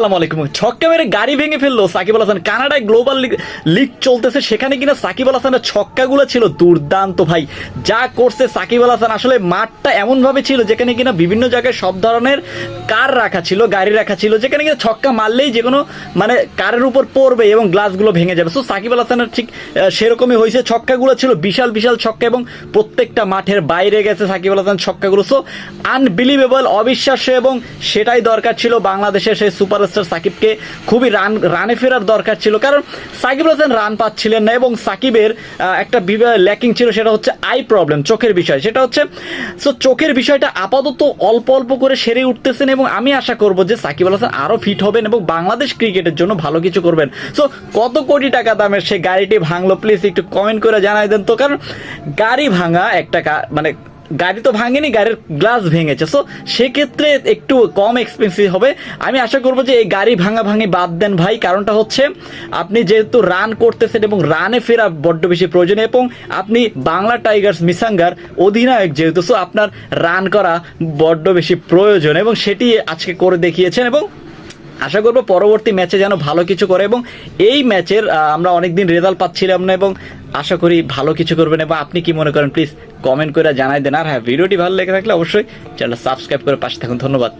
আসসালামু আলাইকুম। ছক্কা মেরে গাড়ি ভেঙে ফেলল সাকিব আল হাসান। কানাডায় গ্লোবাল লিগ লিগ চলতেছে। সেখানে কিনা সাকিব আল হাসানের ছক্কাগুলো ছিল দুর্দান্ত ভাই। যা করছে সাকিব আল হাসান, আসলে মাঠটা এমনভাবে ছিল যেখানে কিনা বিভিন্ন জায়গায় সব ধরনের কার রাখা ছিল, গাড়ি রাখা ছিল, যেখানে কিনা ছক্কা মারলেই যে কোনো মানে কারের উপর পড়বে এবং গ্লাসগুলো ভেঙে যাবে। সো সাকিব আল হাসানের ঠিক সেরকমই হয়েছে। ছক্কাগুলো ছিল বিশাল বিশাল ছক্কা এবং প্রত্যেকটা মাঠের বাইরে গেছে সাকিব আল হাসান ছক্কাগুলো। সো আনবিলিভেবল অবিশ্বাস্য এবং সেটাই দরকার ছিল বাংলাদেশের সেই সুপারস্টার সাকিবকে খুবই রান, রানে ফেরার দরকার ছিল। কারণ সাকিব হাসান রান পাচ্ছিলেন না এবং সাকিবের একটা ল্যাকিং ছিল, সেটা হচ্ছে আই প্রবলেম চোখের বিষয়। সেটা হচ্ছে সো চোখের বিষয়টা আপাতত অল্প অল্প করে সেরে উঠতেছেন এবং আমি আশা করব যে সাকিব আল হাসান আরও ফিট হবেন এবং বাংলাদেশ ক্রিকেটের জন্য ভালো কিছু করবেন। সো কত কোটি টাকা দামের সে গাড়িটি ভাঙলো? প্লিজ একটু কমেন্ট করে জানাই দেন তো। কারণ গাড়ি ভাঙা একটা মানে গাড়ি তো ভাঙেনি, গাড়ির গ্লাস ভেঙেছে। সো সেক্ষেত্রে একটু কম এক্সপেন্সিভ হবে। আমি আশা করব যে এই গাড়ি ভাঙা ভাঙি বাদ দেন ভাই, কারণটা হচ্ছে আপনি যেহেতু রান করতেছেন এবং রানে ফেরা বড্ড বেশি প্রয়োজন এবং আপনি বাংলা টাইগার্স মিসাঙ্গার অধিনায়ক যেহেতু সো আপনার রান করা বড্ড বেশি প্রয়োজন এবং সেটি আজকে করে দেখিয়েছেন এবং আশা করব পরবর্তী ম্যাচে যেন ভালো কিছু করে এবং এই ম্যাচের আমরা অনেকদিন রেজাল্ট পাচ্ছিলাম না এবং আশা করি ভালো কিছু করবেন এবং আপনি কি মনে করেন প্লিজ কমেন্ট করে জানাই দেন। আর হ্যাঁ ভিডিওটি ভালো লেগে থাকলে অবশ্যই চ্যানেল সাবস্ক্রাইব করে পাশে থাকুন। ধন্যবাদ।